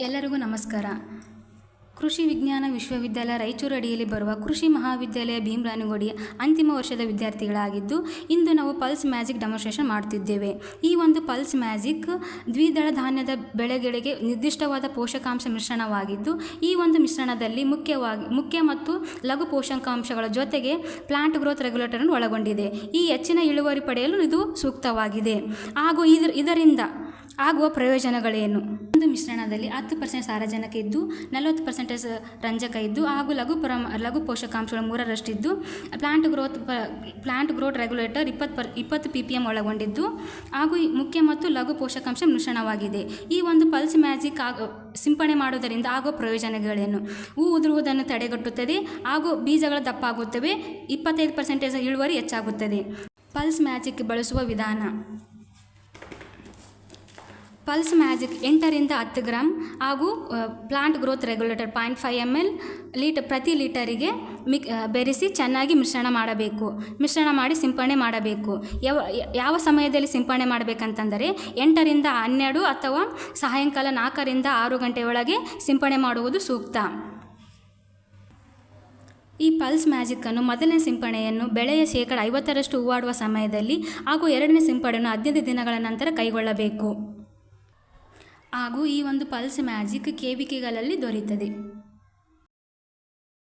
ಎಲ್ಲರಿಗೂ ನಮಸ್ಕಾರ. ಕೃಷಿ ವಿಜ್ಞಾನ ವಿಶ್ವವಿದ್ಯಾಲಯ ರಾಯಚೂರು ಅಡಿಯಲ್ಲಿ ಬರುವ ಕೃಷಿ ಮಹಾವಿದ್ಯಾಲಯ ಭೀಮರಾಯನಗುಡಿಯ ಅಂತಿಮ ವರ್ಷದ ವಿದ್ಯಾರ್ಥಿಗಳಾಗಿದ್ದು, ಇಂದು ನಾವು ಪಲ್ಸ್ ಮ್ಯಾಜಿಕ್ ಡೆಮೋನ್ಸ್ಟ್ರೇಷನ್ ಮಾಡುತ್ತಿದ್ದೇವೆ. ಈ ಒಂದು ಪಲ್ಸ್ ಮ್ಯಾಜಿಕ್ ದ್ವಿದಳ ಧಾನ್ಯದ ಬೆಳೆಗಳಿಗೆ ನಿರ್ದಿಷ್ಟವಾದ ಪೋಷಕಾಂಶ ಮಿಶ್ರಣವಾಗಿದ್ದು, ಈ ಒಂದು ಮಿಶ್ರಣದಲ್ಲಿ ಮುಖ್ಯವಾಗಿ, ಮುಖ್ಯ ಮತ್ತು ಲಘು ಪೋಷಕಾಂಶಗಳ ಜೊತೆಗೆ ಪ್ಲಾಂಟ್ ಗ್ರೋತ್ ರೆಗ್ಯುಲೇಟರ್ ಒಳಗೊಂಡಿದೆ. ಈ ಹೆಚ್ಚಿನ ಇಳುವರಿ ಪಡೆಯಲು ಇದು ಸೂಕ್ತವಾಗಿದೆ. ಹಾಗೂ ಇದರ ಇದರಿಂದ ಆಗುವ ಪ್ರಯೋಜನಗಳೇನು? ಒಂದು ಮಿಶ್ರಣದಲ್ಲಿ ಹತ್ತು ಪರ್ಸೆಂಟ್ ಸಾರಜನಕ ಇದ್ದು, ನಲವತ್ತು ಪರ್ಸೆಂಟೇಜ್ ರಂಜಕ ಇದ್ದು ಹಾಗೂ ಲಘು ಪ್ರಮ, ಲಘು ಪೋಷಕಾಂಶಗಳು ಮೂರರಷ್ಟಿದ್ದು plant growth plant growth regulator ಇಪ್ಪತ್ತು ಪರ್, ಇಪ್ಪತ್ತು ಪಿ ಪಿ ಎಂ ಒಳಗೊಂಡಿದ್ದು ಹಾಗೂ ಮುಖ್ಯ ಮತ್ತು ಲಘು ಪೋಷಕಾಂಶ ಮಿಶ್ರಣವಾಗಿದೆ. ಈ ಒಂದು ಪಲ್ಸ್ ಮ್ಯಾಜಿಕ್ ಆಗ ಸಿಂಪಡಣೆ ಮಾಡುವುದರಿಂದ ಆಗುವ ಪ್ರಯೋಜನಗಳೇನು? ಹೂ ಉದುರುವುದನ್ನು ತಡೆಗಟ್ಟುತ್ತದೆ ಹಾಗೂ ಬೀಜಗಳು ದಪ್ಪಾಗುತ್ತವೆ, ಇಪ್ಪತ್ತೈದು ಪರ್ಸೆಂಟೇಜ್ ಇಳುವರಿ ಹೆಚ್ಚಾಗುತ್ತದೆ. ಪಲ್ಸ್ ಮ್ಯಾಜಿಕ್ ಬಳಸುವ ವಿಧಾನ. ಪಲ್ಸ್ ಮ್ಯಾಜಿಕ್ ಎಂಟರಿಂದ ಹತ್ತು ಗ್ರಾಮ್ ಹಾಗೂ plant growth regulator point five M L litre ಪ್ರತಿ ಲೀಟರಿಗೆ ಮಿಕ್ ಬೆರೆಸಿ ಚೆನ್ನಾಗಿ ಮಿಶ್ರಣ ಮಾಡಬೇಕು. ಮಿಶ್ರಣ ಮಾಡಿ ಸಿಂಪಡಣೆ ಮಾಡಬೇಕು. ಯಾವ ಯಾವ ಸಮಯದಲ್ಲಿ ಸಿಂಪಡಣೆ ಮಾಡಬೇಕಂತಂದರೆ ಎಂಟರಿಂದ ಹನ್ನೆರಡು ಅಥವಾ ಸಾಯಂಕಾಲ ನಾಲ್ಕರಿಂದ ಆರು ಗಂಟೆ ಒಳಗೆ ಸಿಂಪಡಣೆ ಮಾಡುವುದು ಸೂಕ್ತ. ಈ ಪಲ್ಸ್ ಮ್ಯಾಜಿಕ್ಕನ್ನು ಮೊದಲನೇ ಸಿಂಪಡಣೆಯನ್ನು ಬೆಳೆಯ ಶೇಕಡ ಐವತ್ತರಷ್ಟು ಹೂವಾಡುವ ಸಮಯದಲ್ಲಿ ಹಾಗೂ ಎರಡನೇ ಸಿಂಪಡಣೆಯನ್ನು ಹದಿನೈದು ದಿನಗಳ ನಂತರ ಕೈಗೊಳ್ಳಬೇಕು. ಹಾಗೂ ಈ ಒಂದು ಪಲ್ಸ್ ಮ್ಯಾಜಿಕ್ ಕೆ ವಿ ಕೆಗಳಲ್ಲಿ ದೊರೆಯುತ್ತದೆ.